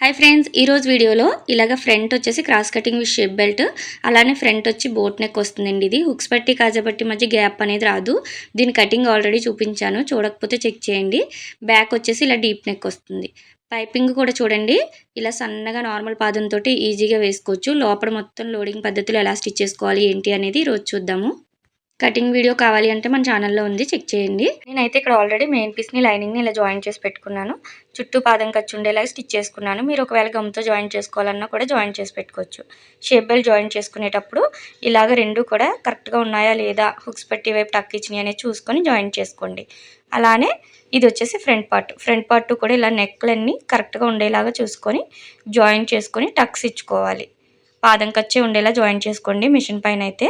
Hi friends ఈరోజు వీడియోలో ఇలాగ ఫ్రంట్ వచ్చేసి cross cutting with shape belt అలానే ఫ్రంట్ వచ్చి బోట్ నెక్ వస్తుందండి ఇది. హుక్స్ పట్టి కాజబట్టి మధ్య గ్యాప్ అనేది రాదు. దీని కటింగ్ ఆల్రెడీ చూపించాను. చూడకపోతే చెక్ చేయండి. బ్యాక్ వచ్చేసి ఇలా డీప్ నెక్ వస్తుంది. పైపింగ్ కూడా చూడండి. ఇలా సన్నగా నార్మల్ పాదంతో ఈజీగా వేసుకోవచ్చు. లోపల మొత్తం లోడింగ్ పద్ధతిలో ఎలా స్టిచ్ చేసుకోవాలి ఏంటి అనేది ఈరోజు చూద్దాము. కటింగ్ వీడియో కావాలి అంటే మన ఛానల్లో ఉంది చెక్ చేయండి. నేనైతే ఇక్కడ ఆల్రెడీ మెయిన్ పీస్ని లైనింగ్ని ఇలా జాయిన్ చేసి పెట్టుకున్నాను. చుట్టూ పాదం ఖర్చు ఉండేలాగా స్టిచ్ చేసుకున్నాను. మీరు ఒకవేళ గమ్తో జాయిన్ చేసుకోవాలన్నా కూడా జాయిన్ చేసి పెట్టుకోవచ్చు. షేప్ బెల్ జాయిన్ చేసుకునేటప్పుడు ఇలాగ రెండు కూడా కరెక్ట్గా ఉన్నాయా లేదా హుక్స్ పెట్టి వైపు టక్ ఇచ్చినాయి అనేది చూసుకొని జాయిన్ చేసుకోండి. అలానే ఇది వచ్చేసి ఫ్రంట్ పార్ట్ ఫ్రంట్ పార్ట్ కూడా ఇలా నెక్లన్నీ కరెక్ట్గా ఉండేలాగా చూసుకొని జాయిన్ చేసుకొని టక్స్ ఇచ్చుకోవాలి. పాదం కచ్చే ఉండేలా జాయిన్ చేసుకోండి మిషన్ పైన అయితే.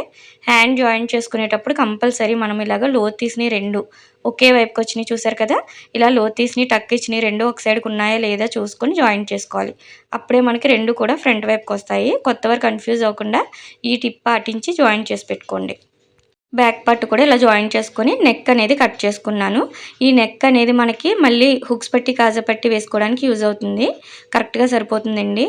హ్యాండ్ జాయిన్ చేసుకునేటప్పుడు కంపల్సరీ మనం ఇలాగ లోత్ తీసిని రెండు. ఒకే వైపుకి వచ్చినాయి చూసారు కదా? ఇలా లోత్ తీసిని టక్ ఇచ్చినాయి రెండు ఒక సైడ్కి ఉన్నాయా లేదా చూసుకొని జాయిన్ చేసుకోవాలి. అప్పుడే మనకి రెండు కూడా ఫ్రంట్ వైపుకి వస్తాయి. కొత్త వరకు కన్ఫ్యూజ్ అవ్వకుండా ఈ టిప్ పాటించి జాయిన్ చేసి పెట్టుకోండి. బ్యాక్ పార్ట్ కూడా ఇలా జాయిన్ చేసుకొని నెక్ అనేది కట్ చేసుకున్నాను. ఈ నెక్ అనేది మనకి మళ్ళీ హుక్స్ పట్టి కాజా పట్టి వేసుకోవడానికి యూజ్ అవుతుంది. కరెక్ట్గా సరిపోతుందండి.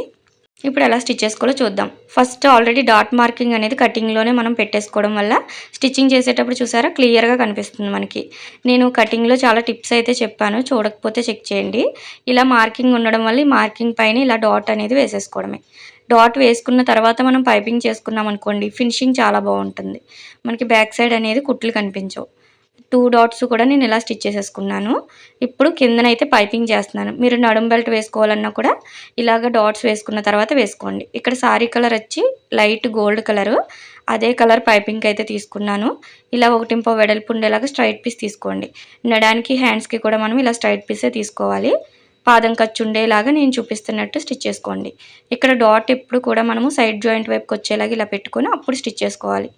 ఇప్పుడు ఎలా స్టిచ్ చేసుకోవాలో చూద్దాం. ఫస్ట్ ఆల్రెడీ డాట్ మార్కింగ్ అనేది కటింగ్లోనే మనం పెట్టేసుకోవడం వల్ల స్టిచ్చింగ్ చేసేటప్పుడు చూసారా క్లియర్గా కనిపిస్తుంది మనకి. నేను కటింగ్లో చాలా టిప్స్ అయితే చెప్పాను చూడకపోతే చెక్ చేయండి. ఇలా మార్కింగ్ ఉండడం వల్ల ఈ మార్కింగ్ పైన ఇలా డాట్ అనేది వేసేసుకోవడమే. డాట్ వేసుకున్న తర్వాత మనం పైపింగ్ చేసుకున్నాం అనుకోండి ఫినిషింగ్ చాలా బాగుంటుంది. మనకి బ్యాక్ సైడ్ అనేది కుట్లు కనిపించవు. టూ డాట్స్ కూడా నేను ఇలా స్టిచ్ చేసేసుకున్నాను. ఇప్పుడు కిందనైతే పైపింగ్ చేస్తున్నాను. మీరు నడుం బెల్ట్ వేసుకోవాలన్నా కూడా ఇలాగ డాట్స్ వేసుకున్న తర్వాత వేసుకోండి. ఇక్కడ సారీ కలర్ వచ్చి లైట్ గోల్డ్ కలరు. అదే కలర్ పైపింగ్ అయితే తీసుకున్నాను. ఇలా ఒకటింపో వెడల్పు ఉండేలాగా స్ట్రైట్ పీస్ తీసుకోండి. నడానికి హ్యాండ్స్కి కూడా మనం ఇలా స్ట్రైట్ పీసే తీసుకోవాలి. పాదం ఖర్చు ఉండేలాగా నేను చూపిస్తున్నట్టు స్టిచ్ చేసుకోండి. ఇక్కడ డాట్ ఎప్పుడు కూడా మనము సైడ్ జాయింట్ వైపుకి వచ్చేలాగా ఇలా పెట్టుకొని అప్పుడు స్టిచ్ చేసుకోవాలి.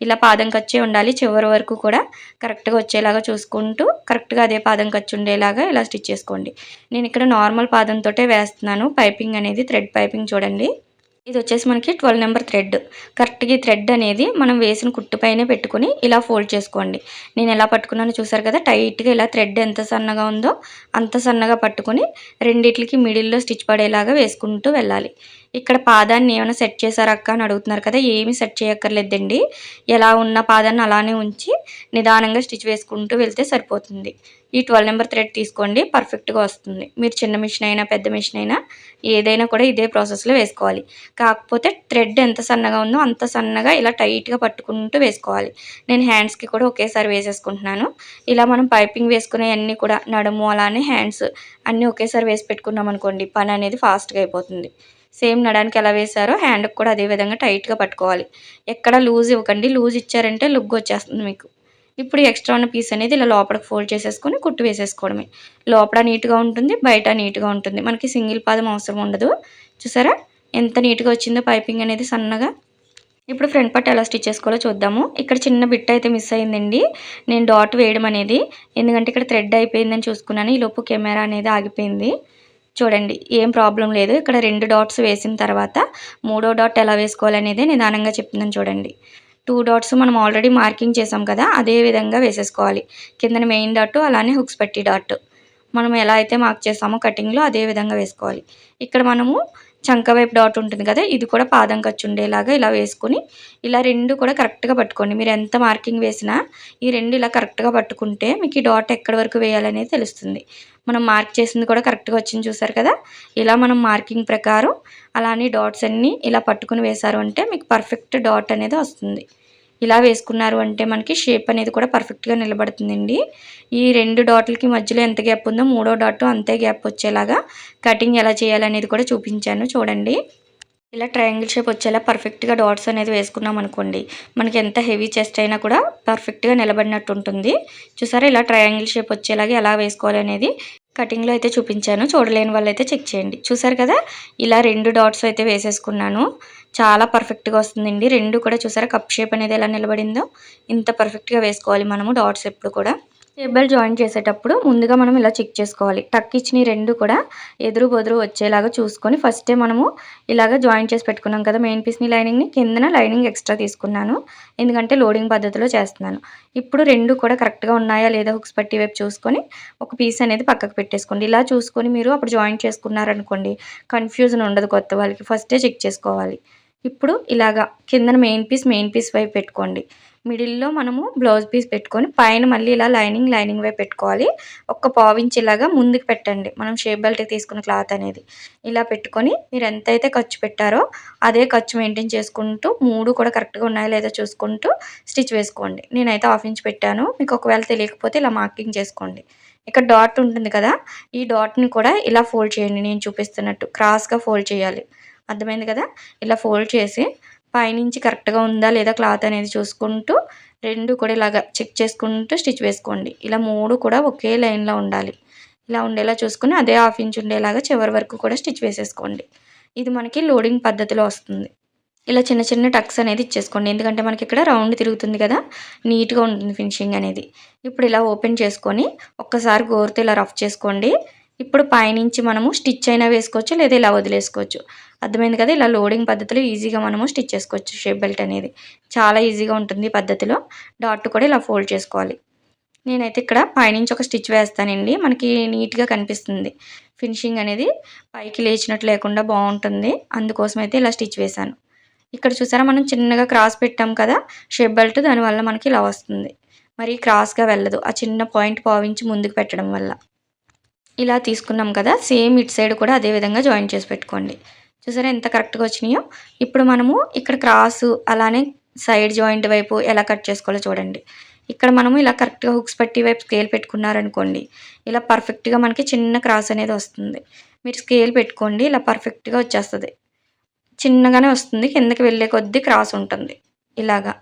ఇలా పాదం ఖర్చే ఉండాలి. చివరి వరకు కూడా కరెక్ట్గా వచ్చేలాగా చూసుకుంటూ కరెక్ట్గా అదే పాదం ఖర్చు ఉండేలాగా ఇలా స్టిచ్ చేసుకోండి. నేను ఇక్కడ నార్మల్ పాదంతో వేస్తున్నాను. పైపింగ్ అనేది థ్రెడ్ పైపింగ్ చూడండి. ఇది వచ్చేసి మనకి ట్వెల్వ్ నెంబర్ థ్రెడ్ కరెక్ట్గా ఈ థ్రెడ్ అనేది మనం వేసిన కుట్టు పైనే పెట్టుకుని ఇలా ఫోల్డ్ చేసుకోండి. నేను ఎలా పట్టుకున్నాను చూసారు కదా? టైట్గా ఇలా థ్రెడ్ ఎంత సన్నగా ఉందో అంత సన్నగా పట్టుకుని రెండిట్లకి మిడిల్లో స్టిచ్ పడేలాగా వేసుకుంటూ వెళ్ళాలి. ఇక్కడ పాదాన్ని ఏమైనా సెట్ చేశారక్క అని అడుగుతున్నారు కదా ఏమి సెట్ చేయక్కర్లేదండి. ఎలా ఉన్న పాదాన్ని అలానే ఉంచి నిదానంగా స్టిచ్ వేసుకుంటూ వెళ్తే సరిపోతుంది. ఈ ట్వెల్వ్ నెంబర్ థ్రెడ్ తీసుకోండి పర్ఫెక్ట్గా వస్తుంది. మీరు చిన్న మిషన్ అయినా పెద్ద మిషన్ అయినా ఏదైనా కూడా ఇదే ప్రాసెస్లో వేసుకోవాలి. కాకపోతే థ్రెడ్ ఎంత సన్నగా ఉందో అంత సన్నగా ఇలా టైట్గా పట్టుకుంటూ వేసుకోవాలి. నేను హ్యాండ్స్కి కూడా ఒకేసారి వేసేసుకుంటున్నాను. ఇలా మనం పైపింగ్ వేసుకునే అన్నీ కూడా నడుము అలానే హ్యాండ్స్ అన్నీ ఒకేసారి వేసి పెట్టుకున్నాం అనుకోండి పని అనేది ఫాస్ట్గా అయిపోతుంది. సేమ్ నడానికి ఎలా వేసారో హ్యాండ్కి కూడా అదే విధంగా టైట్గా పట్టుకోవాలి. ఎక్కడ లూజ్ ఇవ్వకండి. లూజ్ ఇచ్చారంటే లుగ్ వచ్చేస్తుంది మీకు. ఇప్పుడు ఎక్స్ట్రా ఉన్న పీస్ అనేది ఇలా లోపలికి ఫోల్డ్ చేసేసుకొని కుట్టు వేసేసుకోవడమే. లోపల నీట్గా ఉంటుంది బయట నీట్గా ఉంటుంది. మనకి సింగిల్ పాదం అవసరం ఉండదు. చూసారా? ఎంత నీట్గా వచ్చిందో పైపింగ్ అనేది సన్నగా. ఇప్పుడు ఫ్రంట్ పట్టు ఎలా స్టిచ్ చేసుకోవాలో చూద్దాము. ఇక్కడ చిన్న బిట్ అయితే మిస్ అయిందండి. నేను డాట్ వేయడం అనేది. ఎందుకంటే ఇక్కడ థ్రెడ్ అయిపోయిందని చూసుకున్నాను. ఈ లోపు కెమెరా అనేది ఆగిపోయింది. చూడండి ఏం ప్రాబ్లం లేదు. ఇక్కడ రెండు డాట్స్ వేసిన తర్వాత మూడో డాట్ ఎలా వేసుకోవాలనేది నిదానంగా చెప్తున్నాను చూడండి. టూ డాట్స్ మనం ఆల్రెడీ మార్కింగ్ చేసాం కదా అదే విధంగా వేసేసుకోవాలి. కిందన మెయిన్ డాట్ అలానే హుక్స్ పెట్టి డాట్. మనం ఎలా అయితే మార్క్ చేసామో కటింగ్లో అదే విధంగా వేసుకోవాలి. ఇక్కడ మనము చంక వైపు డాట్ ఉంటుంది కదా ఇది కూడా పాదం ఖర్చు ఉండేలాగా ఇలా వేసుకొని ఇలా రెండు కూడా కరెక్ట్గా పట్టుకోండి. మీరు ఎంత మార్కింగ్ వేసినా ఈ రెండు ఇలా కరెక్ట్గా పట్టుకుంటే మీకు ఈ డాట్ ఎక్కడి వరకు వేయాలనేది తెలుస్తుంది. మనం మార్క్ చేసింది కూడా కరెక్ట్గా వచ్చింది చూసారు కదా ఇలా మనం మార్కింగ్ ప్రకారం అలానే డాట్స్ అన్నీ ఇలా పట్టుకుని వేశారు అంటే మీకు పర్ఫెక్ట్ డాట్ అనేది వస్తుంది. ఇలా వేసుకున్నారు అంటే మనకి షేప్ అనేది కూడా పర్ఫెక్ట్గా నిలబడుతుందండి. ఈ రెండు డాట్లకి మధ్యలో ఎంత గ్యాప్ ఉందో మూడో డాట్ అంతే గ్యాప్ వచ్చేలాగా కటింగ్ ఎలా చేయాలనేది కూడా చూపించాను చూడండి. ఇలా ట్రయాంగిల్ షేప్ వచ్చేలా పర్ఫెక్ట్గా డాట్స్ అనేది వేసుకున్నాం అనుకోండి మనకి ఎంత హెవీ చెస్ట్ అయినా కూడా పర్ఫెక్ట్గా నిలబడినట్టు ఉంటుంది. చూసారా ఇలా ట్రయాంగిల్ షేప్ వచ్చేలాగా ఎలా వేసుకోవాలి అనేది కటింగ్లో అయితే చూపించాను చూడలేని వాళ్ళు అయితే చెక్ చేయండి. చూసారు కదా ఇలా రెండు డాట్స్ అయితే వేసేసుకున్నాను. చాలా పర్ఫెక్ట్గా వస్తుందండి. రెండు కూడా చూసారా? కప్ షేప్ అనేది ఎలా నిలబడిందో ఇంత పర్ఫెక్ట్గా వేసుకోవాలి మనము డాట్స్ ఎప్పుడు కూడా. టేబుల్ జాయిన్ చేసేటప్పుడు ముందుగా మనం ఇలా చెక్ చేసుకోవాలి. టక్ ఇచ్చిన రెండు కూడా ఎదురు బొదురు వచ్చేలాగా చూసుకొని ఫస్టే మనము ఇలాగ జాయిన్ చేసి పెట్టుకున్నాం కదా మెయిన్ పీస్ని లైనింగ్ని కిందన లైనింగ్ ఎక్స్ట్రా తీసుకున్నాను. ఎందుకంటే లోడింగ్ పద్ధతిలో చేస్తున్నాను. ఇప్పుడు రెండు కూడా కరెక్ట్గా ఉన్నాయా లేదా హుక్స్ పట్టి వైపు చూసుకొని ఒక పీస్ అనేది పక్కకు పెట్టేసుకోండి. ఇలా చూసుకొని మీరు అప్పుడు జాయిన్ చేసుకున్నారనుకోండి కన్ఫ్యూజన్ ఉండదు కొత్త వాళ్ళకి. ఫస్టే చెక్ చేసుకోవాలి. ఇప్పుడు ఇలాగా కిందన మెయిన్ పీస్ మెయిన్ పీస్ వైపు పెట్టుకోండి. మిడిల్లో మనము బ్లౌజ్ పీస్ పెట్టుకొని పైన మళ్ళీ ఇలా లైనింగ్ లైనింగ్ వైపు పెట్టుకోవాలి. ఒక్క పావించి ఇలాగా ముందుకు పెట్టండి. మనం షేప్ బెల్ట్ తీసుకున్న క్లాత్ అనేది. ఇలా పెట్టుకొని మీరు ఎంతైతే ఖర్చు పెట్టారో అదే ఖర్చు మెయింటైన్ చేసుకుంటూ మూడు కూడా కరెక్ట్గా ఉన్నాయో లేదో చూసుకుంటూ స్టిచ్ వేసుకోండి. నేనైతే హాఫ్ ఇంచ్ పెట్టాను. మీకు ఒకవేళ తెలియకపోతే ఇలా మార్కింగ్ చేసుకోండి. ఇక్కడ డాట్ ఉంటుంది కదా ఈ డాట్ని కూడా ఇలా ఫోల్డ్ చేయండి. నేను చూపిస్తున్నట్టు. క్రాస్గా ఫోల్డ్ చేయాలి. అర్థమైంది కదా? ఇలా ఫోల్డ్ చేసి పైనుంచి కరెక్ట్గా ఉందా లేదా క్లాత్ అనేది చూసుకుంటూ రెండు కూడా ఇలాగ చెక్ చేసుకుంటూ స్టిచ్ వేసుకోండి. ఇలా మూడు కూడా ఒకే లైన్లో ఉండాలి. ఇలా ఉండేలా చూసుకుని అదే హాఫ్ ఇంచ్ ఉండేలాగా చివరి వరకు కూడా స్టిచ్ వేసేసుకోండి. ఇది మనకి లోడింగ్ పద్ధతిలో వస్తుంది. ఇలా చిన్న చిన్న టక్స్ అనేది ఇచ్చేసుకోండి. ఎందుకంటే మనకి ఇక్కడ రౌండ్ తిరుగుతుంది కదా? నీట్గా ఉంటుంది ఫినిషింగ్ అనేది. ఇప్పుడు ఇలా ఓపెన్ చేసుకొని ఒక్కసారి గోరుతో ఇలా రఫ్ చేసుకోండి. ఇప్పుడు పైనుంచి మనము స్టిచ్ అయినా వేసుకోవచ్చు లేదా ఇలా వదిలేసుకోవచ్చు. అర్థమైంది కదా? ఇలా లోడింగ్ పద్ధతిలో ఈజీగా మనము స్టిచ్ చేసుకోవచ్చు షేప్ బెల్ట్ అనేది. చాలా ఈజీగా ఉంటుంది పద్ధతిలో. డాట్ కూడా ఇలా ఫోల్డ్ చేసుకోవాలి. నేనైతే ఇక్కడ పైనుంచి ఒక స్టిచ్ వేస్తానండి. మనకి నీట్గా కనిపిస్తుంది. ఫినిషింగ్ అనేది పైకి లేచినట్టు లేకుండా బాగుంటుంది. అందుకోసం అయితే ఇలా స్టిచ్ వేశాను. ఇక్కడ చూసారా? మనం చిన్నగా క్రాస్ పెట్టాం కదా? షేప్ బెల్ట్ దానివల్ల మనకి ఇలా వస్తుంది. మరి క్రాస్గా వెళ్ళదు. ఆ చిన్న పాయింట్ పావించి ముందుకు పెట్టడం వల్ల. ఇలా తీసుకున్నాం కదా? సేమ్ ఇటు సైడ్ కూడా అదే విధంగా జాయిన్ చేసి పెట్టుకోండి. చూసారా ఎంత కరెక్ట్గా వచ్చినాయో? ఇప్పుడు మనము ఇక్కడ క్రాసు అలానే సైడ్ జాయింట్ వైపు ఎలా కట్ చేసుకోవాలో చూడండి. ఇక్కడ మనము ఇలా కరెక్ట్గా హుక్స్ పట్టి వైపు స్కేల్ పెట్టుకున్నారనుకోండి ఇలా పర్ఫెక్ట్గా మనకి చిన్న క్రాస్ అనేది వస్తుంది. మీరు స్కేల్ పెట్టుకోండి ఇలా పర్ఫెక్ట్గా వచ్చేస్తుంది. చిన్నగానే వస్తుంది కిందకి వెళ్ళే కొద్దీ క్రాస్ ఉంటుంది. ఇలాగా.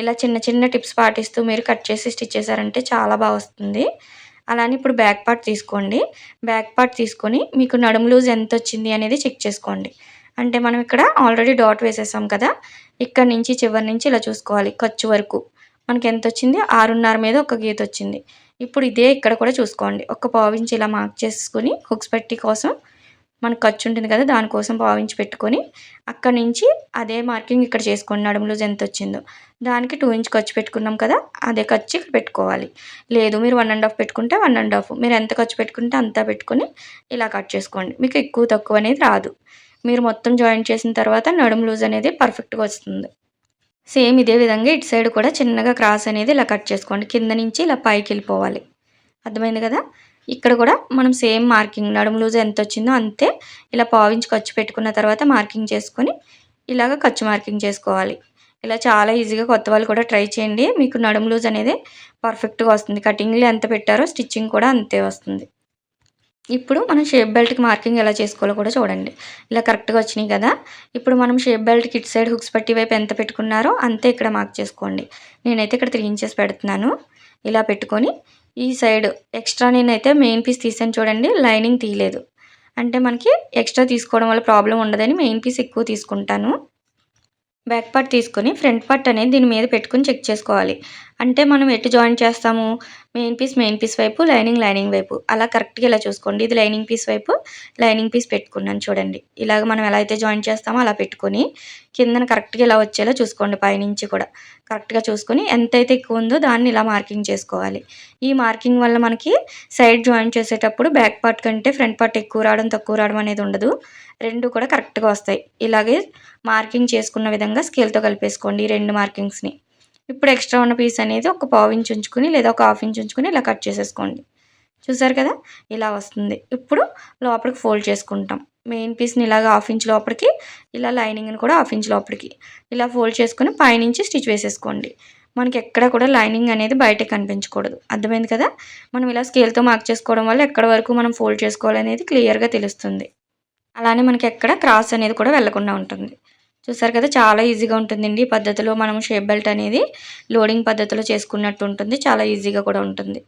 ఇలా చిన్న చిన్న టిప్స్ పాటిస్తూ మీరు కట్ చేసి స్టిచ్ చేశారంటే చాలా బాగా వస్తుంది. అలానే ఇప్పుడు బ్యాక్ పార్ట్ తీసుకోండి. బ్యాక్ పార్ట్ తీసుకొని మీకు నడుము లూజ్ ఎంత వచ్చింది అనేది చెక్ చేసుకోండి. అంటే మనం ఇక్కడ ఆల్రెడీ డాట్ వేసేసాం కదా. ఇక్కడ నుంచి చివరి నుంచి ఇలా చూసుకోవాలి. ఖర్చు వరకు మనకి ఎంత వచ్చింది? ఆరున్నర మీద ఒక గీత వచ్చింది. ఇప్పుడు ఇదే ఇక్కడ కూడా చూసుకోండి. ఒక పావించి ఇలా మార్క్ చేసుకుని హుక్స్ పెట్టి కోసం మనకు ఖర్చు ఉంటుంది కదా దానికోసం భావించి పెట్టుకొని అక్కడ నుంచి అదే మార్కింగ్ ఇక్కడ చేసుకోండి నడుము లూజ్ ఎంత వచ్చిందో. దానికి టూ ఇంచ్ ఖర్చు పెట్టుకున్నాం కదా అదే ఖర్చు ఇక్కడ పెట్టుకోవాలి. లేదు మీరు వన్ అండ్ హాఫ్ పెట్టుకుంటే వన్ అండ్ హాఫ్ మీరు ఎంత ఖర్చు పెట్టుకుంటే అంతా పెట్టుకొని ఇలా కట్ చేసుకోండి. మీకు ఎక్కువ తక్కువ అనేది రాదు. మీరు మొత్తం జాయిన్ చేసిన తర్వాత నడుము లూజ్ అనేది పర్ఫెక్ట్గా వస్తుంది. సేమ్ ఇదే విధంగా ఇటు సైడ్ కూడా చిన్నగా క్రాస్ అనేది ఇలా కట్ చేసుకోండి. కింద నుంచి ఇలా పైకి వెళ్ళిపోవాలి. అర్థమైంది కదా? ఇక్కడ కూడా మనం సేమ్ మార్కింగ్ నడుము లూజ్ ఎంత వచ్చిందో అంతే ఇలా పావించి ఖర్చు పెట్టుకున్న తర్వాత మార్కింగ్ చేసుకొని ఇలాగ ఖర్చు మార్కింగ్ చేసుకోవాలి. ఇలా చాలా ఈజీగా కొత్త వాళ్ళు కూడా ట్రై చేయండి. మీకు నడుము లూజ్ అనేది పర్ఫెక్ట్గా వస్తుంది. కటింగ్లు ఎంత పెట్టారో స్టిచ్చింగ్ కూడా అంతే వస్తుంది. ఇప్పుడు మనం షేప్ బెల్ట్కి మార్కింగ్ ఎలా చేసుకోవాలో కూడా చూడండి. ఇలా కరెక్ట్గా వచ్చినాయి కదా. ఇప్పుడు మనం షేప్ బెల్ట్కి ఇటు సైడ్ హుక్స్ పట్టి వైపు ఎంత పెట్టుకున్నారో అంతే ఇక్కడ మార్క్ చేసుకోండి. నేనైతే ఇక్కడ త్రీ ఇంచెస్ పెడుతున్నాను. ఇలా పెట్టుకొని ఈ సైడ్ ఎక్స్ట్రా నేనైతే మెయిన్ పీస్ తీసాను చూడండి లైనింగ్ తీయలేదు. అంటే మనకి ఎక్స్ట్రా తీసుకోవడం వల్ల ప్రాబ్లం ఉండదని మెయిన్ పీస్ ఎక్కువ తీసుకుంటాను. బ్యాక్ పార్ట్ తీసుకొని ఫ్రంట్ పార్ట్ అనేది దీని మీద పెట్టుకుని చెక్ చేసుకోవాలి. అంటే మనం ఎటు జాయిన్ చేస్తాము? మెయిన్ పీస్ మెయిన్ పీస్ వైపు లైనింగ్ లైనింగ్ వైపు. అలా కరెక్ట్గా ఇలా చూసుకోండి. ఇది లైనింగ్ పీస్ వైపు లైనింగ్ పీస్ పెట్టుకున్నాను చూడండి. ఇలాగ మనం ఎలా అయితే జాయిన్ చేస్తామో అలా పెట్టుకొని కిందన కరెక్ట్గా ఇలా వచ్చేలా చూసుకోండి పైనుంచి కూడా. కరెక్ట్గా చూసుకొని ఎంతైతే ఎక్కువ ఉందో దాన్ని ఇలా మార్కింగ్ చేసుకోవాలి. ఈ మార్కింగ్ వల్ల మనకి సైడ్ జాయిన్ చేసేటప్పుడు బ్యాక్ పార్ట్ కంటే ఫ్రంట్ పార్ట్ ఎక్కువ రావడం తక్కువ రావడం అనేది ఉండదు. రెండు కూడా కరెక్ట్గా వస్తాయి. ఇలాగే మార్కింగ్ చేసుకున్న విధంగా స్కేల్తో కలిపేసుకోండి ఈ రెండు మార్కింగ్స్ని. ఇప్పుడు ఎక్స్ట్రా ఉన్న పీస్ అనేది ఒక పావు ఇంచ్ ఉంచుకుని లేదా ఒక హాఫ్ ఇంచ్ ఉంచుకుని ఇలా కట్ చేసేసుకోండి. చూసారు కదా? ఇలా వస్తుంది. ఇప్పుడు లోపలికి ఫోల్డ్ చేసుకుంటాం. మెయిన్ పీస్ని ఇలాగ హాఫ్ ఇంచ్ లోపలికి ఇలా లైనింగ్ని కూడా హాఫ్ ఇంచ్ లోపలికి. ఇలా ఫోల్డ్ చేసుకుని పైనుంచి స్టిచ్ వేసేసుకోండి. మనకి ఎక్కడ కూడా లైనింగ్ అనేది బయటకు కనిపించకూడదు. అర్థమైంది కదా? మనం ఇలా స్కేల్తో మార్క్ చేసుకోవడం వల్ల ఎక్కడ వరకు మనం ఫోల్డ్ చేసుకోవాలనేది క్లియర్గా తెలుస్తుంది. అలానే మనకి ఎక్కడ క్రాస్ అనేది కూడా వెళ్ళకుండా ఉంటుంది. చూసారు కదా చాలా ఈజీగా ఉంటుందండి ఈ పద్ధతిలో మనం షేప్ బెల్ట్ అనేది. లోడింగ్ పద్ధతిలో చేసుకున్నట్టు ఉంటుంది చాలా ఈజీగా కూడా ఉంటుంది.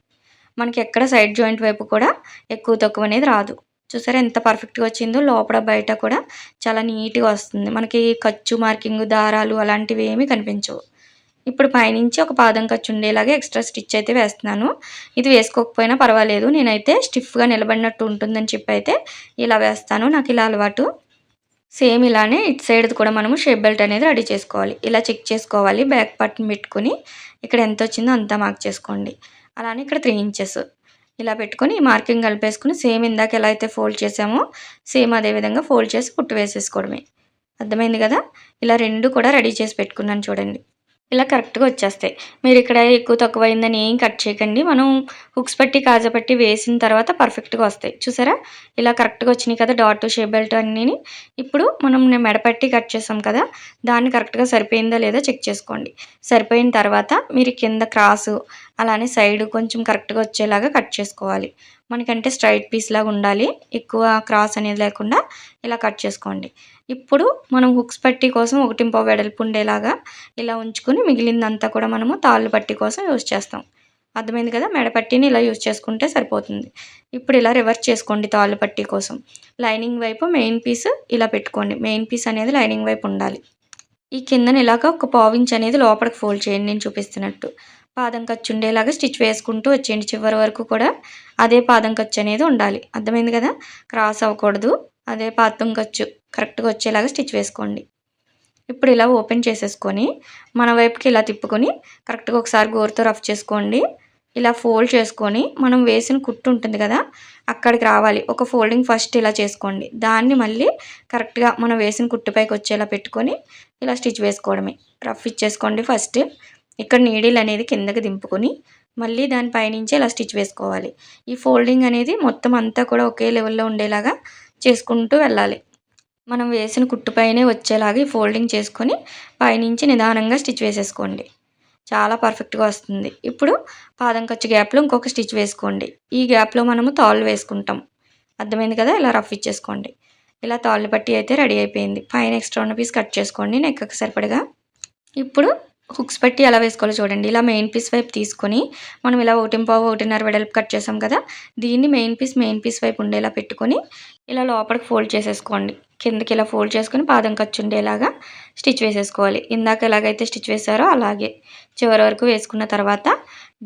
మనకి ఎక్కడ సైడ్ జాయింట్ వైపు కూడా ఎక్కువ తక్కువ అనేది రాదు. చూసారా ఎంత పర్ఫెక్ట్గా వచ్చిందో లోపల బయట కూడా చాలా నీట్గా వస్తుంది. మనకి ఖర్చు మార్కింగ్ దారాలు అలాంటివి ఏమీ కనిపించవు. ఇప్పుడు పైనుంచి ఒక పాదం ఖర్చు ఉండేలాగా ఎక్స్ట్రా స్టిచ్ అయితే వేస్తున్నాను. ఇది వేసుకోకపోయినా పర్వాలేదు. నేనైతే స్టిఫ్గా నిలబడినట్టు ఉంటుందని చెప్పి అయితే ఇలా వేస్తాను. నాకు ఇలా అలవాటు. సేమ్ ఇలానే ఇటు సైడ్ కూడా మనము షేప్ బెల్ట్ అనేది రెడీ చేసుకోవాలి. ఇలా చెక్ చేసుకోవాలి. బ్యాక్ పార్ట్ని పెట్టుకుని ఇక్కడ ఎంత వచ్చిందో అంతా మార్క్ చేసుకోండి. అలానే ఇక్కడ త్రీ ఇంచెస్. ఇలా పెట్టుకొని మార్కింగ్ కలిపేసుకుని సేమ్ ఇందాక ఎలా అయితే ఫోల్డ్ చేసామో సేమ్ అదే విధంగా ఫోల్డ్ చేసి కుట్టు వేసేసుకోవడమే. అర్థమైంది కదా? ఇలా రెండు కూడా రెడీ చేసి పెట్టుకున్నాను చూడండి. ఇలా కరెక్ట్గా వచ్చేస్తాయి. మీరు ఇక్కడ ఎక్కువ తక్కువ అయిందని ఏం కట్ చేయకండి. మనం హుక్స్ పట్టి కాజా పట్టి వేసిన తర్వాత పర్ఫెక్ట్గా వస్తాయి. చూసారా? ఇలా కరెక్ట్గా వచ్చినాయి కదా డాట్ షేప్ బెల్ట్ అన్నీ ఇప్పుడు మనం మెడపట్టి కట్ చేసాం కదా దాన్ని కరెక్ట్గా సరిపోయిందా లేదా చెక్ చేసుకోండి. సరిపోయిన తర్వాత మీరు కింద క్రాసు అలానే సైడ్ కొంచెం కరెక్ట్గా వచ్చేలాగా కట్ చేసుకోవాలి. మనకంటే స్ట్రైట్ పీస్ లాగా ఉండాలి. ఎక్కువ క్రాస్ అనేది లేకుండా ఇలా కట్ చేసుకోండి. ఇప్పుడు మనం హుక్స్ పట్టి కోసం ఒకటింపో వెడల్పు ఉండేలాగా ఇలా ఉంచుకుని మిగిలిందంతా కూడా మనము తాళ్ళు పట్టి కోసం యూజ్ చేస్తాం. అర్థమైంది కదా? మెడపట్టిని ఇలా యూజ్ చేసుకుంటే సరిపోతుంది. ఇప్పుడు ఇలా రివర్స్ చేసుకోండి తాళ్ళు పట్టి కోసం. లైనింగ్ వైపు మెయిన్ పీస్ ఇలా పెట్టుకోండి. మెయిన్ పీస్ అనేది లైనింగ్ వైపు ఉండాలి. ఈ కిందన ఇలాగ ఒక పావించ్ అనేది లోపలికి ఫోల్డ్ చేయండి. నేను చూపిస్తున్నట్టు. పాదం ఖర్చు ఉండేలాగా స్టిచ్ వేసుకుంటూ వచ్చేయండి చివరి వరకు కూడా. అదే పాదం ఖర్చు అనేది ఉండాలి. అర్థమైంది కదా? క్రాస్ అవ్వకూడదు. అదే పాదం ఖర్చు కరెక్ట్గా వచ్చేలాగా స్టిచ్ వేసుకోండి. ఇప్పుడు ఇలా ఓపెన్ చేసేసుకొని మన వైపుకి ఇలా తిప్పుకొని కరెక్ట్గా ఒకసారి గోరుతో రఫ్ చేసుకోండి. ఇలా ఫోల్డ్ చేసుకొని మనం వేసిన కుట్టు ఉంటుంది కదా? అక్కడికి రావాలి. ఒక ఫోల్డింగ్ ఫస్ట్ ఇలా చేసుకోండి. దాన్ని మళ్ళీ కరెక్ట్గా మనం వేసిన కుట్టుపైకి వచ్చేలా పెట్టుకొని ఇలా స్టిచ్ వేసుకోవడమే. రఫ్ ఇచ్చేసుకోండి ఫస్ట్. ఇక్కడ నీడిల్ అనేది కిందకి దింపుకొని మళ్ళీ దానిపైనుంచి ఇలా స్టిచ్ వేసుకోవాలి. ఈ ఫోల్డింగ్ అనేది మొత్తం అంతా కూడా ఒకే లెవెల్లో ఉండేలాగా చేసుకుంటూ వెళ్ళాలి. మనం వేసిన కుట్టుపైనే వచ్చేలాగా ఈ ఫోల్డింగ్ చేసుకొని పైనుంచి నిదానంగా స్టిచ్ వేసేసుకోండి. చాలా పర్ఫెక్ట్గా వస్తుంది. ఇప్పుడు పాదం ఖర్చు గ్యాప్లో ఇంకొక స్టిచ్ వేసుకోండి. ఈ గ్యాప్లో మనము తాళ్ళు వేసుకుంటాం. అర్థమైంది కదా? ఇలా రఫ్ ఇచ్చేసుకోండి. ఇలా తాళ్ళు పట్టి అయితే రెడీ అయిపోయింది. పైన ఎక్స్ట్రా ఉన్న పీస్ కట్ చేసుకోండి. నెక్కకు సరిపడగా. ఇప్పుడు హుక్స్ పెట్టి ఎలా వేసుకోవాలో చూడండి. ఇలా మెయిన్ పీస్ వైపు తీసుకొని మనం ఇలా ఒకటింపావు ఒకటిన్నర వెడల్పు కట్ చేసాం కదా దీన్ని మెయిన్ పీస్ మెయిన్ పీస్ వైపు ఉండేలా పెట్టుకొని ఇలా లోపలికి ఫోల్డ్ చేసేసుకోండి. కిందకి ఇలా ఫోల్డ్ చేసుకొని పాదం ఖర్చు ఉండేలాగా స్టిచ్ వేసేసుకోవాలి. ఇందాక ఎలాగైతే స్టిచ్ వేసారో అలాగే చివరి వరకు వేసుకున్న తర్వాత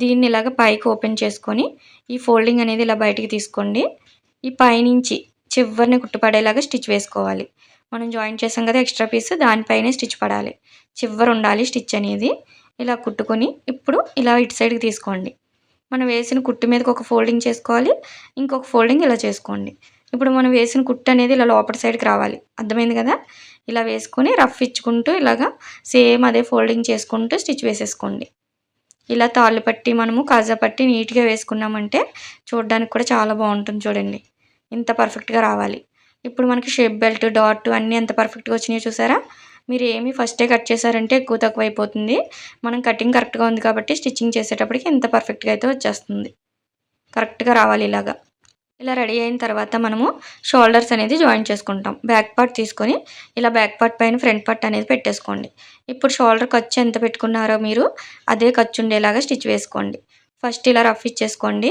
దీన్ని ఇలాగ పైకి ఓపెన్ చేసుకొని ఈ ఫోల్డింగ్ అనేది ఇలా బయటికి తీసుకోండి. ఈ పైనుంచి చివరిని కుట్టుపడేలాగా స్టిచ్ వేసుకోవాలి. మనం జాయిన్ చేసాం కదా ఎక్స్ట్రా పీస్ దానిపైనే స్టిచ్ పడాలి. చివరి ఉండాలి స్టిచ్ అనేది. ఇలా కుట్టుకొని ఇప్పుడు ఇలా ఇటు సైడ్కి తీసుకోండి. మనం వేసిన కుట్టు మీదకి ఒక ఫోల్డింగ్ చేసుకోవాలి ఇంకొక ఫోల్డింగ్ ఇలా చేసుకోండి. ఇప్పుడు మనం వేసిన కుట్టు అనేది ఇలా లోపల సైడ్కి రావాలి. అర్థమైంది కదా? ఇలా వేసుకొని రఫ్ ఇచ్చుకుంటూ ఇలాగా సేమ్ అదే ఫోల్డింగ్ చేసుకుంటూ స్టిచ్ వేసేసుకోండి. ఇలా తాళ్ళు పట్టి మనము కాజా పట్టి నీట్గా వేసుకున్నామంటే చూడడానికి కూడా చాలా బాగుంటుంది చూడండి. ఇంత పర్ఫెక్ట్గా రావాలి. ఇప్పుడు మనకి షేప్ బెల్ట్ డాట్ అన్నీ ఎంత పర్ఫెక్ట్గా వచ్చినాయో చూసారా? మీరు ఏమి ఫస్టే కట్ చేశారంటే ఎక్కువ తక్కువ అయిపోతుంది. మనం కటింగ్ కరెక్ట్గా ఉంది కాబట్టి స్టిచ్చింగ్ చేసేటప్పటికి ఎంత పర్ఫెక్ట్గా అయితే వచ్చేస్తుంది. కరెక్ట్గా రావాలి ఇలాగా. ఇలా రెడీ అయిన తర్వాత మనము షోల్డర్స్ అనేది జాయిన్ చేసుకుంటాం. బ్యాక్ పార్ట్ తీసుకొని ఇలా బ్యాక్ పార్ట్ పైన ఫ్రంట్ పార్ట్ అనేది పెట్టేసుకోండి. ఇప్పుడు షోల్డర్ ఖర్చు ఎంత పెట్టుకున్నారో మీరు అదే ఖర్చు ఉండేలాగా స్టిచ్ వేసుకోండి. ఫస్ట్ ఇలా రఫ్ ఇచ్చేసుకోండి.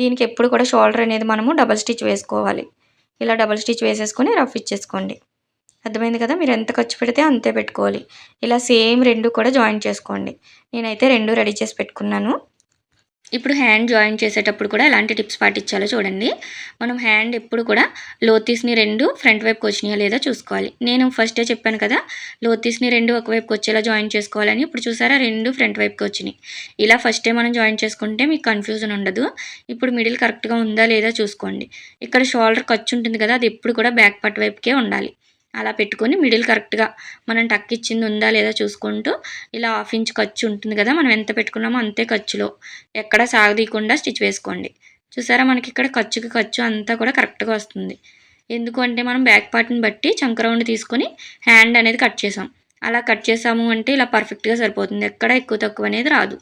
దీనికి ఎప్పుడు కూడా షోల్డర్ అనేది మనము డబల్ స్టిచ్ వేసుకోవాలి. ఇలా డబల్ స్టిచ్ వేసేసుకొని రఫ్ ఇచ్చేసుకోండి. అర్థమైంది కదా? మీరు ఎంత ఖర్చు పెడితే అంతే పెట్టుకోవాలి. ఇలా సేమ్ రెండు కూడా జాయిన్ చేసుకోండి. నేనైతే రెండు రెడీ చేసి పెట్టుకున్నాను. ఇప్పుడు హ్యాండ్ జాయిన్ చేసేటప్పుడు కూడా ఎలాంటి టిప్స్ పాటించాలో చూడండి. మనం హ్యాండ్ ఎప్పుడు కూడా లోతీస్ని రెండు ఫ్రంట్ వైపుకి వచ్చినాయా లేదా చూసుకోవాలి. నేను ఫస్టే చెప్పాను కదా లోతీస్ని రెండు ఒకవైపుకి వచ్చేలా జాయిన్ చేసుకోవాలని. ఇప్పుడు చూసారా రెండు ఫ్రంట్ వైపుకి వచ్చినాయి. ఇలా ఫస్టే మనం జాయిన్ చేసుకుంటే మీకు కన్ఫ్యూజన్ ఉండదు. ఇప్పుడు మిడిల్ కరెక్ట్గా ఉందా లేదా చూసుకోండి. ఇక్కడ షోల్డర్ ఖర్చు ఉంటుంది కదా అది ఎప్పుడు కూడా బ్యాక్ పార్ట్ వైపుకే ఉండాలి. అలా పెట్టుకొని మిడిల్ కరెక్ట్గా మనం టక్ ఇచ్చింది ఉందా లేదా చూసుకుంటూ ఇలా హాఫ్ ఇంచ్ ఖర్చు ఉంటుంది కదా మనం ఎంత పెట్టుకున్నామో అంతే ఖర్చులో ఎక్కడ సాగదీయకుండా స్టిచ్ వేసుకోండి. చూసారా మనకి ఇక్కడ ఖర్చుకి ఖర్చు అంతా కూడా కరెక్ట్గా వస్తుంది. ఎందుకు అంటే మనం బ్యాక్ పార్ట్ని బట్టి చంక రౌండ్ తీసుకొని హ్యాండ్ అనేది కట్ చేసాం. అలా కట్ చేసాము అంటే ఇలా పర్ఫెక్ట్గా సరిపోతుంది. ఎక్కడ ఎక్కువ తక్కువ అనేది రాదు.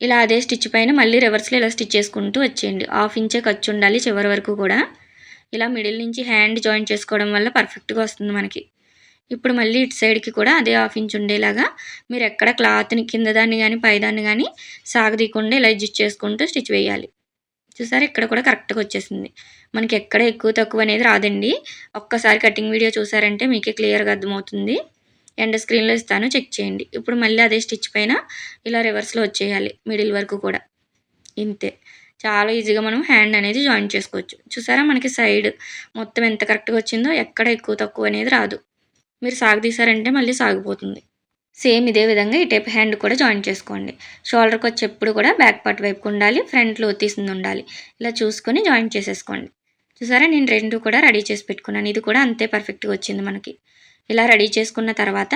ఇలా అదే స్టిచ్ పైన మళ్ళీ రివర్స్లో ఇలా స్టిచ్ చేసుకుంటూ వచ్చేయండి. హాఫ్ ఇంచే ఖర్చు ఉండాలి చివరి వరకు కూడా. ఇలా మిడిల్ నుంచి హ్యాండ్ జాయిన్ చేసుకోవడం వల్ల పర్ఫెక్ట్గా వస్తుంది మనకి. ఇప్పుడు మళ్ళీ ఇటు సైడ్కి కూడా అదే హాఫ్ ఇంచ్ ఉండేలాగా మీరు ఎక్కడ క్లాత్ని కింద దాన్ని కానీ పైదాన్ని కానీ సాగదీయకుండా ఇలా అడ్జస్ట్ చేసుకుంటూ స్టిచ్ వేయాలి. చూసారు? ఇక్కడ కూడా కరెక్ట్గా వచ్చేసింది. మనకి ఎక్కడ ఎక్కువ తక్కువ అనేది రాదండి. ఒక్కసారి కటింగ్ వీడియో చూసారంటే మీకే క్లియర్గా అర్థమవుతుంది. ఎండ్ స్క్రీన్లో ఇస్తాను చెక్ చేయండి. ఇప్పుడు మళ్ళీ అదే స్టిచ్ పైన ఇలా రివర్స్లో వచ్చేయాలి మిడిల్ వరకు కూడా. ఇంతే. చాలా ఈజీగా మనం హ్యాండ్ అనేది జాయిన్ చేసుకోవచ్చు. చూసారా మనకి సైడ్ మొత్తం ఎంత కరెక్ట్గా వచ్చిందో ఎక్కడ ఎక్కువ తక్కువ అనేది రాదు. మీరు సాగదీశారంటే మళ్ళీ సాగిపోతుంది. సేమ్ ఇదే విధంగా ఈ టైప్ హ్యాండ్ కూడా జాయిన్ చేసుకోండి. షోల్డర్కి వచ్చి ఎప్పుడు కూడా బ్యాక్ పార్ట్ వైపుకు ఉండాలి ఫ్రంట్లో తీసింది ఉండాలి. ఇలా చూసుకొని జాయిన్ చేసేసుకోండి. చూసారా నేను రెండు కూడా రెడీ చేసి పెట్టుకున్నాను. ఇది కూడా అంతే పర్ఫెక్ట్గా వచ్చింది మనకి. ఇలా రెడీ చేసుకున్న తర్వాత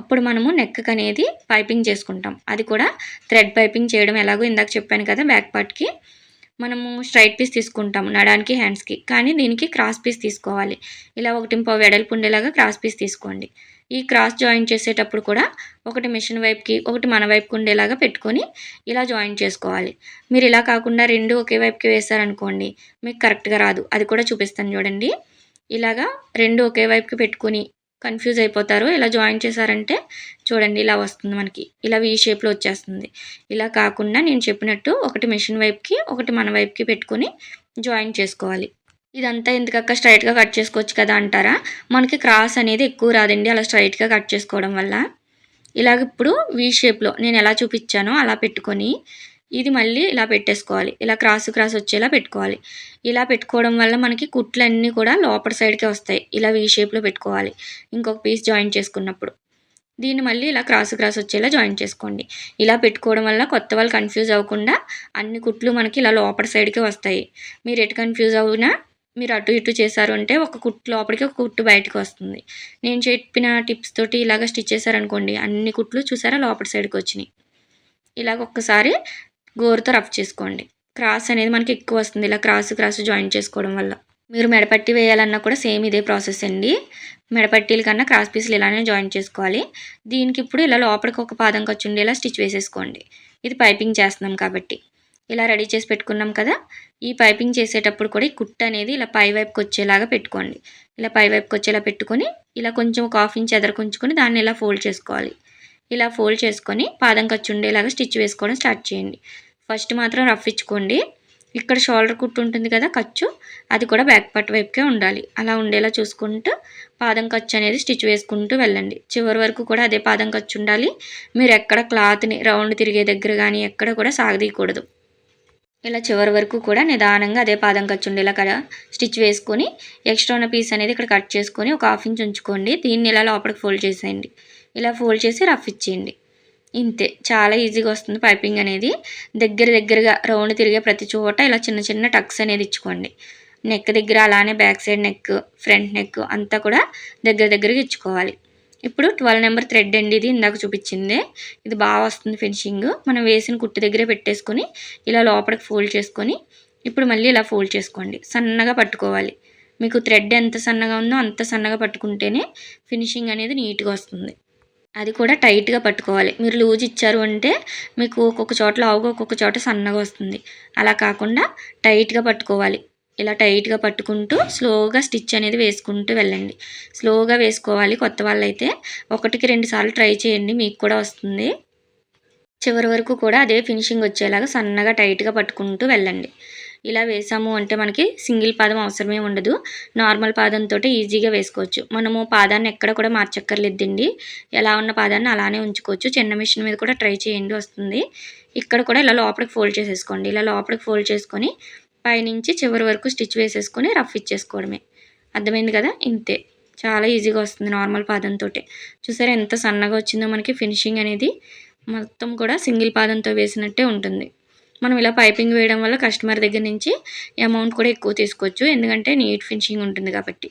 అప్పుడు మనము నెక్ అనేది పైపింగ్ చేసుకుంటాం. అది కూడా థ్రెడ్ పైపింగ్ చేయడం ఎలాగో ఇందాక చెప్పాను కదా బ్యాక్ పార్ట్కి మనము స్ట్రైట్ పీస్ తీసుకుంటాము నడానికి హ్యాండ్స్కి కానీ దీనికి క్రాస్ పీస్ తీసుకోవాలి. ఇలా ఒకటి పావు వెడల్పు ఉండేలాగా క్రాస్ పీస్ తీసుకోండి. ఈ క్రాస్ జాయిన్ చేసేటప్పుడు కూడా ఒకటి మిషన్ వైపుకి ఒకటి మన వైపుకి ఉండేలాగా పెట్టుకొని ఇలా జాయిన్ చేసుకోవాలి. మీరు ఇలా కాకుండా రెండు ఒకే వైపుకి వేశారనుకోండి మీకు కరెక్ట్గా రాదు. అది కూడా చూపిస్తాను చూడండి. ఇలాగా రెండు ఒకే వైపుకి పెట్టుకొని కన్ఫ్యూజ్ అయిపోతారు. ఇలా జాయిన్ చేశారంటే చూడండి ఇలా వస్తుంది మనకి. ఇలా వీ షేప్లో వచ్చేస్తుంది. ఇలా కాకుండా నేను చెప్పినట్టు ఒకటి మిషన్ వైపుకి ఒకటి మన వైపుకి పెట్టుకొని జాయిన్ చేసుకోవాలి. ఇదంతా ఎందుకక్క స్ట్రైట్గా కట్ చేసుకోవచ్చు కదా అంటారా? మనకి క్రాస్ అనేది ఎక్కువ రాదండి అలా స్ట్రైట్గా కట్ చేసుకోవడం వల్ల. ఇలాగ ఇప్పుడు వీ షేప్లో నేను ఎలా చూపించానో అలా పెట్టుకొని ఇది మళ్ళీ ఇలా పెట్టేసుకోవాలి. ఇలా క్రాస్ క్రాస్ వచ్చేలా పెట్టుకోవాలి. ఇలా పెట్టుకోవడం వల్ల మనకి కుట్లన్నీ కూడా లోపల సైడ్కే వస్తాయి. ఇలా వీ షేప్లో పెట్టుకోవాలి. ఇంకొక పీస్ జాయిన్ చేసుకున్నప్పుడు. దీన్ని మళ్ళీ ఇలా క్రాస్ క్రాస్ వచ్చేలా జాయిన్ చేసుకోండి. ఇలా పెట్టుకోవడం వల్ల కొత్త వాళ్ళు కన్ఫ్యూజ్ అవ్వకుండా అన్ని కుట్లు మనకి ఇలా లోపల సైడ్కే వస్తాయి. మీరు ఎటు కన్ఫ్యూజ్ అవునా? మీరు అటు ఇటు చేశారు అంటే ఒక కుట్టు లోపలికి ఒక కుట్టు బయటకు వస్తుంది. నేను చెప్పిన టిప్స్ తోటి ఇలాగ స్టిచ్ చేశారనుకోండి అన్ని కుట్లు చూసారా? లోపల సైడ్కి వచ్చినాయి. ఇలాగ ఒక్కసారి గోరుతో రఫ్ చేసుకోండి. క్రాస్ అనేది మనకి ఎక్కువ వస్తుంది. ఇలా క్రాస్ క్రాస్ జాయిన్ చేసుకోవడం వల్ల. మీరు మెడపట్టి వేయాలన్నా కూడా సేమ్ ఇదే ప్రాసెస్ అండి. మెడపట్టీల కన్నా క్రాస్ పీసులు ఇలానే జాయిన్ చేసుకోవాలి. దీనికి ఇప్పుడు ఇలా లోపలికి ఒక పాదం ఖర్చు ఉండేలా స్టిచ్ వేసేసుకోండి. ఇది పైపింగ్ చేస్తున్నాం కాబట్టి. ఇలా రెడీ చేసి పెట్టుకున్నాం కదా. ఈ పైపింగ్ చేసేటప్పుడు కూడా ఈ కుట్ట అనేది ఇలా పై వైపుకి వచ్చేలాగా పెట్టుకోండి. ఇలా పై వైపుకి వచ్చేలా పెట్టుకొని ఇలా కొంచెం ఒక హాఫ్ ఇంచ్ ఎదరకుంచుకొని దాన్ని ఇలా ఫోల్డ్ చేసుకోవాలి. ఇలా ఫోల్డ్ చేసుకొని పాదం ఖర్చు ఉండేలాగా స్టిచ్ వేసుకోవడం స్టార్ట్ చేయండి. ఫస్ట్ మాత్రం రఫ్ ఇచ్చుకోండి. ఇక్కడ షోల్డర్ కుట్టు ఉంటుంది కదా ఖర్చు అది కూడా బ్యాక్ పార్ట్ వైపుకే ఉండాలి. అలా ఉండేలా చూసుకుంటూ పాదం ఖర్చు అనేది స్టిచ్ వేసుకుంటూ వెళ్ళండి. చివరి వరకు కూడా అదే పాదం ఖర్చు ఉండాలి. మీరు ఎక్కడ క్లాత్ని రౌండ్ తిరిగే దగ్గర కానీ ఎక్కడ కూడా సాగదీయకూడదు. ఇలా చివరి వరకు కూడా నిదానంగా అదే పాదం ఖర్చు ఉండేలా కదా స్టిచ్ వేసుకొని ఎక్స్ట్రా ఉన్న పీస్ అనేది ఇక్కడ కట్ చేసుకొని ఒక హాఫ్ ఇంచ్ ఉంచుకోండి. దీన్ని ఇలా లోపలికి ఫోల్డ్ చేసేయండి. ఇలా ఫోల్డ్ చేసి రఫ్ ఇచ్చేయండి. ఇంతే. చాలా ఈజీగా వస్తుంది పైపింగ్ అనేది. దగ్గర దగ్గరగా రౌండ్ తిరిగే ప్రతి చోట ఇలా చిన్న చిన్న టక్స్ అనేది ఇచ్చుకోండి. నెక్ దగ్గర అలానే back side neck front neck అంతా కూడా దగ్గర దగ్గరగా ఇచ్చుకోవాలి. ఇప్పుడు ట్వెల్వ్ నెంబర్ థ్రెడ్ అండి ఇది ఇందాక చూపించింది. ఇది బాగా వస్తుంది ఫినిషింగ్. మనం వేసిన కుట్టు దగ్గరే పెట్టేసుకొని ఇలా లోపలికి ఫోల్డ్ చేసుకొని ఇప్పుడు మళ్ళీ ఇలా ఫోల్డ్ చేసుకోండి. సన్నగా పట్టుకోవాలి. మీకు థ్రెడ్ ఎంత సన్నగా ఉందో అంత సన్నగా పట్టుకుంటేనే ఫినిషింగ్ అనేది నీట్గా వస్తుంది. అది కూడా టైట్గా పట్టుకోవాలి. మీరు లూజ్ ఇచ్చారు అంటే మీకు ఒక్కొక్క చోట లావుగా ఒక్కొక్క చోట సన్నగా వస్తుంది. అలా కాకుండా టైట్గా పట్టుకోవాలి. ఇలా టైట్గా పట్టుకుంటూ స్లోగా స్టిచ్ అనేది వేసుకుంటూ వెళ్ళండి. స్లోగా వేసుకోవాలి కొత్త వాళ్ళైతే. ఒకటికి రెండు సార్లు ట్రై చేయండి మీకు కూడా వస్తుంది. చివరి వరకు కూడా అదే ఫినిషింగ్ వచ్చేలాగా సన్నగా టైట్గా పట్టుకుంటూ వెళ్ళండి. ఇలా వేసాము అంటే మనకి సింగిల్ పాదం అవసరమే ఉండదు. నార్మల్ పాదంతో ఈజీగా వేసుకోవచ్చు. మనము పాదాన్ని ఎక్కడ కూడా మార్చక్కర్లేదండి. ఎలా ఉన్న పాదాన్ని అలానే ఉంచుకోవచ్చు. చిన్న మిషన్ మీద కూడా ట్రై చేయండి వస్తుంది. ఇక్కడ కూడా ఇలా లోపలికి ఫోల్డ్ చేసేసుకోండి. ఇలా లోపలికి ఫోల్డ్ చేసుకొని పైనుంచి చివరి వరకు స్టిచ్ వేసేసుకొని రఫ్ ఇచ్చేసుకోవడమే. అర్థమైంది కదా? ఇంతే. చాలా ఈజీగా వస్తుంది నార్మల్ పాదంతో చూసారా ఎంత సన్నగా వచ్చిందో మనకి ఫినిషింగ్ అనేది. మొత్తం కూడా సింగిల్ పాదంతో వేసినట్టే ఉంటుంది. మనం ఇలా పైపింగ్ వేయడం వల్ల కస్టమర్ దగ్గర నుంచి అమౌంట్ కూడా ఎక్కువ తీసుకోవచ్చు. ఎందుకంటే నీట్ ఫినిషింగ్ ఉంటుంది కాబట్టి.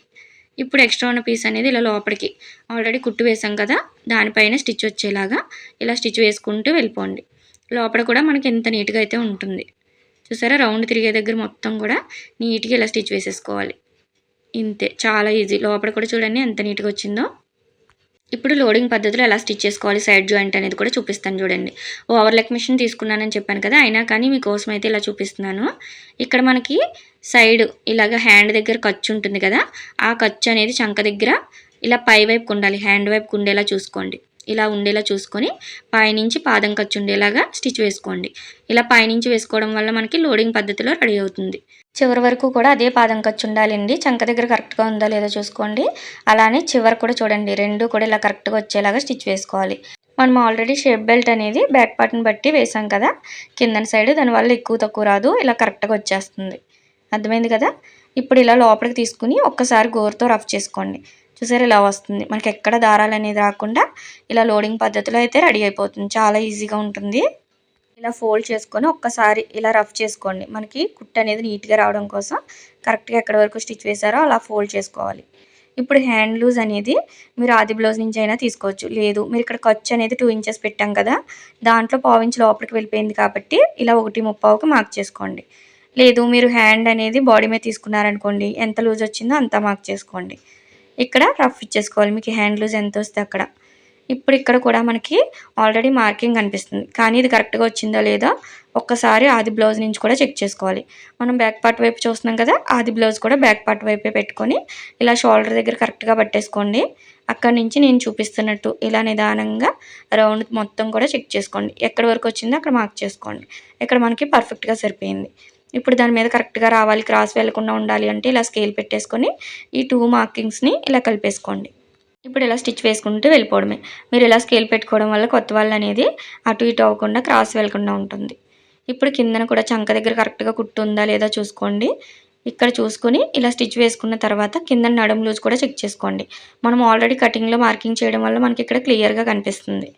ఇప్పుడు ఎక్స్ట్రా ఉన్న పీస్ అనేది ఇలా లోపలికి ఆల్రెడీ కుట్టు వేసాం కదా దానిపైన స్టిచ్ వచ్చేలాగా ఇలా స్టిచ్ వేసుకుంటూ వెళ్ళిపోండి. లోపల కూడా మనకి ఎంత నీట్గా అయితే ఉంటుంది. చూసారా? రౌండ్ తిరిగే దగ్గర మొత్తం కూడా నీట్గా ఇలా స్టిచ్ వేసేసుకోవాలి. ఇంతే. చాలా ఈజీ. లోపల కూడా చూడండి ఎంత నీట్గా వచ్చిందో. ఇప్పుడు లోడింగ్ పద్ధతిలో ఎలా స్టిచ్ చేసుకోవాలి సైడ్ జాయింట్ అనేది కూడా చూపిస్తాను చూడండి. ఓవర్ లెక్ మిషన్ తీసుకున్నానని చెప్పాను కదా అయినా కానీ మీకోసం అయితే ఇలా చూపిస్తున్నాను. ఇక్కడ మనకి సైడ్ ఇలాగ హ్యాండ్ దగ్గర ఖర్చు ఉంటుంది కదా ఆ ఖర్చు అనేది చంక దగ్గర ఇలా పై వైపుకు ఉండాలి హ్యాండ్ వైపుకు ఉండేలా చూసుకోండి. ఇలా ఉండేలా చూసుకొని పైనుంచి పాదం ఖర్చు ఉండేలాగా స్టిచ్ వేసుకోండి. ఇలా పైనుంచి వేసుకోవడం వల్ల మనకి లోడింగ్ పద్ధతిలో రెడీ అవుతుంది. చివరి వరకు కూడా అదే పాదం ఖర్చు ఉండాలండి. చంక దగ్గర కరెక్ట్గా ఉందా లేదో చూసుకోండి. అలానే చివరి కూడా చూడండి. రెండు కూడా ఇలా కరెక్ట్గా వచ్చేలాగా స్టిచ్ వేసుకోవాలి. మనం ఆల్రెడీ షేప్ బెల్ట్ అనేది బ్యాక్ పార్ట్ని బట్టి వేసాం కదా. కిందన సైడ్ దానివల్ల ఎక్కువ తక్కువ రాదు. ఇలా కరెక్ట్గా వచ్చేస్తుంది. అర్థమైంది కదా? ఇప్పుడు ఇలా లోపలికి తీసుకుని ఒక్కసారి గోరుతో రఫ్ చేసుకోండి. చూసారు ఇలా వస్తుంది. మనకి ఎక్కడ దారాలు అనేది రాకుండా ఇలా లోడింగ్ పద్ధతిలో అయితే రెడీ అయిపోతుంది. చాలా ఈజీగా ఉంటుంది. ఇలా ఫోల్డ్ చేసుకొని ఒక్కసారి ఇలా రఫ్ చేసుకోండి. మనకి కుట్ అనేది నీట్గా రావడం కోసం కరెక్ట్గా ఎక్కడ వరకు స్టిచ్ వేసారో అలా ఫోల్డ్ చేసుకోవాలి. ఇప్పుడు హ్యాండ్ లూజ్ అనేది మీరు ఆది బ్లౌజ్ నుంచి అయినా తీసుకోవచ్చు. లేదు మీరు ఇక్కడ ఖర్చు అనేది టూ ఇంచెస్ పెట్టాం కదా దాంట్లో పావు ఇంచ్ లోపలికి వెళ్ళిపోయింది కాబట్టి ఇలా ఒకటి ముప్పావుకి మార్క్ చేసుకోండి. లేదు మీరు హ్యాండ్ అనేది బాడీ మీద తీసుకున్నారనుకోండి ఎంత లూజ్ వచ్చిందో అంత మార్క్ చేసుకోండి. ఇక్కడ రఫ్ ఇచ్చేసుకోవాలి. మీకు హ్యాండ్ లూజ్ ఎంత వస్తే అక్కడ. ఇప్పుడు ఇక్కడ కూడా మనకి ఆల్రెడీ మార్కింగ్ కనిపిస్తుంది. కానీ ఇది కరెక్ట్గా వచ్చిందో లేదో ఒక్కసారి ఆది బ్లౌజ్ నుంచి కూడా చెక్ చేసుకోవాలి. మనం బ్యాక్ పార్ట్ వైపు చూస్తున్నాం కదా ఆది బ్లౌజ్ కూడా బ్యాక్ పార్ట్ వైపే పెట్టుకొని ఇలా షోల్డర్ దగ్గర కరెక్ట్గా పట్టేసుకోండి. అక్కడి నుంచి నేను చూపిస్తున్నట్టు ఇలా నిదానంగా రౌండ్ మొత్తం కూడా చెక్ చేసుకోండి. ఎక్కడి వరకు వచ్చిందో అక్కడ మార్క్ చేసుకోండి. ఇక్కడ మనకి పర్ఫెక్ట్గా సరిపోయింది. ఇప్పుడు దాని మీద కరెక్ట్గా రావాలి క్రాస్ వెళ్ళకుండా ఉండాలి అంటే ఇలా స్కేల్ పెట్టేసుకొని ఈ టూ మార్కింగ్స్ని ఇలా కలిపేసుకోండి. ఇప్పుడు ఇలా స్టిచ్ వేసుకుంటూ వెళ్ళిపోవడమే. మీరు ఇలా స్కేల్ పెట్టుకోవడం వల్ల కొత్త వాళ్ళు అనేది అటు ఇటు అవ్వకుండా క్రాస్ వెళ్ళకుండా ఉంటుంది. ఇప్పుడు కిందన కూడా చంక దగ్గర కరెక్ట్గా కుట్టు ఉందా లేదా చూసుకోండి. ఇక్కడ చూసుకొని ఇలా స్టిచ్ వేసుకున్న తర్వాత కింద నడుం లూజ్ కూడా చెక్ చేసుకోండి. మనం ఆల్రెడీ కటింగ్లో మార్కింగ్ చేయడం వల్ల మనకి ఇక్కడ క్లియర్గా కనిపిస్తుంది.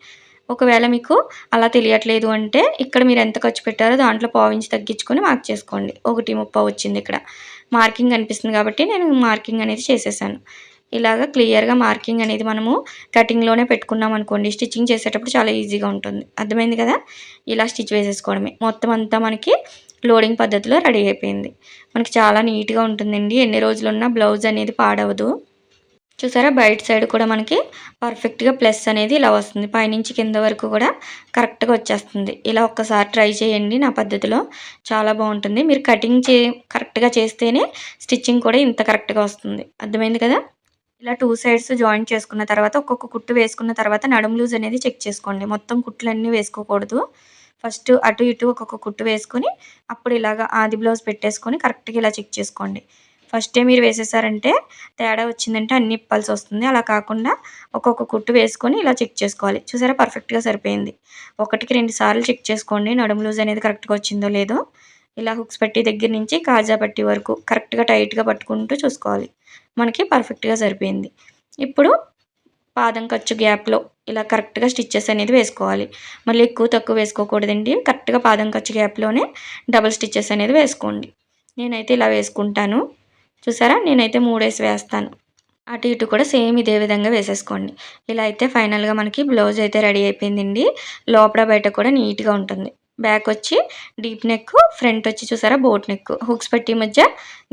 ఒకవేళ మీకు అలా తెలియట్లేదు అంటే ఇక్కడ మీరు ఎంత ఖర్చు పెట్టారో దాంట్లో పావించి తగ్గించుకొని మార్క్ చేసుకోండి. ఒకటి ముప్పై వచ్చింది ఇక్కడ. మార్కింగ్ కనిపిస్తుంది కాబట్టి నేను మార్కింగ్ అనేది చేసేసాను. ఇలాగ క్లియర్గా మార్కింగ్ అనేది మనము కటింగ్లోనే పెట్టుకున్నాం అనుకోండి. స్టిచ్చింగ్ చేసేటప్పుడు చాలా ఈజీగా ఉంటుంది. అర్థమైంది కదా? ఇలా స్టిచ్ వేసేసుకోవడమే. మొత్తం అంతా మనకి లోడింగ్ పద్ధతిలో రెడీ అయిపోయింది. మనకి చాలా నీట్గా ఉంటుందండి. ఎన్ని రోజులున్నా బ్లౌజ్ అనేది పాడవదు. చూసారా? బయట సైడ్ కూడా మనకి పర్ఫెక్ట్గా ప్లస్ అనేది ఇలా వస్తుంది. పైనుంచి కింద వరకు కూడా కరెక్ట్గా వచ్చేస్తుంది. ఇలా ఒక్కసారి ట్రై చేయండి. నా పద్ధతిలో చాలా బాగుంటుంది. మీరు కటింగ్ చే కరెక్ట్గా చేస్తేనే స్టిచ్చింగ్ కూడా ఇంత కరెక్ట్గా వస్తుంది. అర్థమైంది కదా? ఇలా టూ సైడ్స్ జాయిన్ చేసుకున్న తర్వాత ఒక్కొక్క కుట్టు వేసుకున్న తర్వాత నడుము లూజ్ అనేది చెక్ చేసుకోండి. మొత్తం కుట్లన్నీ వేసుకోకూడదు. ఫస్ట్ అటు ఇటు ఒక్కొక్క కుట్టు వేసుకొని అప్పుడు ఇలాగ ఆది బ్లౌజ్ పెట్టేసుకొని కరెక్ట్గా ఇలా చెక్ చేసుకోండి. ఫస్టే మీరు వేసేసారంటే తేడా వచ్చిందంటే అన్ని ఇప్పాల్సి వస్తుంది. అలా కాకుండా ఒక్కొక్క కుట్టు వేసుకొని ఇలా చెక్ చేసుకోవాలి. చూసారా? పర్ఫెక్ట్గా సరిపోయింది. ఒకటికి రెండు సార్లు చెక్ చేసుకోండి. నడుము లూజ్ అనేది కరెక్ట్గా వచ్చిందో లేదో. ఇలా హుక్స్ పట్టి దగ్గర నుంచి కాజా పట్టి వరకు కరెక్ట్గా టైట్గా పట్టుకుంటూ చూసుకోవాలి. మనకి పర్ఫెక్ట్గా సరిపోయింది. ఇప్పుడు పాదం ఖర్చు గ్యాప్లో ఇలా కరెక్ట్గా స్టిచ్చెస్ అనేది వేసుకోవాలి. మళ్ళీ ఎక్కువ తక్కువ వేసుకోకూడదండి. కరెక్ట్గా పాదం ఖర్చు గ్యాప్లోనే డబల్ స్టిచ్చెస్ అనేది వేసుకోండి. నేనైతే ఇలా వేసుకుంటాను. చూసారా? నేనైతే మూడేసి వేస్తాను. అటు ఇటు కూడా సేమ్ ఇదే విధంగా వేసేసుకోండి. ఇలా అయితే ఫైనల్గా మనకి బ్లౌజ్ అయితే రెడీ అయిపోయిందండి. లోపల బయట కూడా నీట్గా ఉంటుంది. బ్యాక్ వచ్చి డీప్ నెక్ ఫ్రంట్ వచ్చి చూసారా? Boat neck. హుక్స్ పెట్టి మధ్య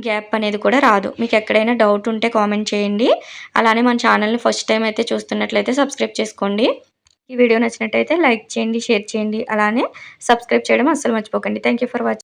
గ్యాప్ అనేది కూడా రాదు. మీకు ఎక్కడైనా డౌట్ ఉంటే కామెంట్ చేయండి. అలానే మన ఛానల్ని ఫస్ట్ టైం అయితే చూస్తున్నట్లయితే సబ్స్క్రైబ్ చేసుకోండి. ఈ వీడియో నచ్చినట్టయితే లైక్ చేయండి షేర్ చేయండి. అలానే సబ్స్క్రైబ్ చేయడం అస్సలు మర్చిపోకండి. Thank for watching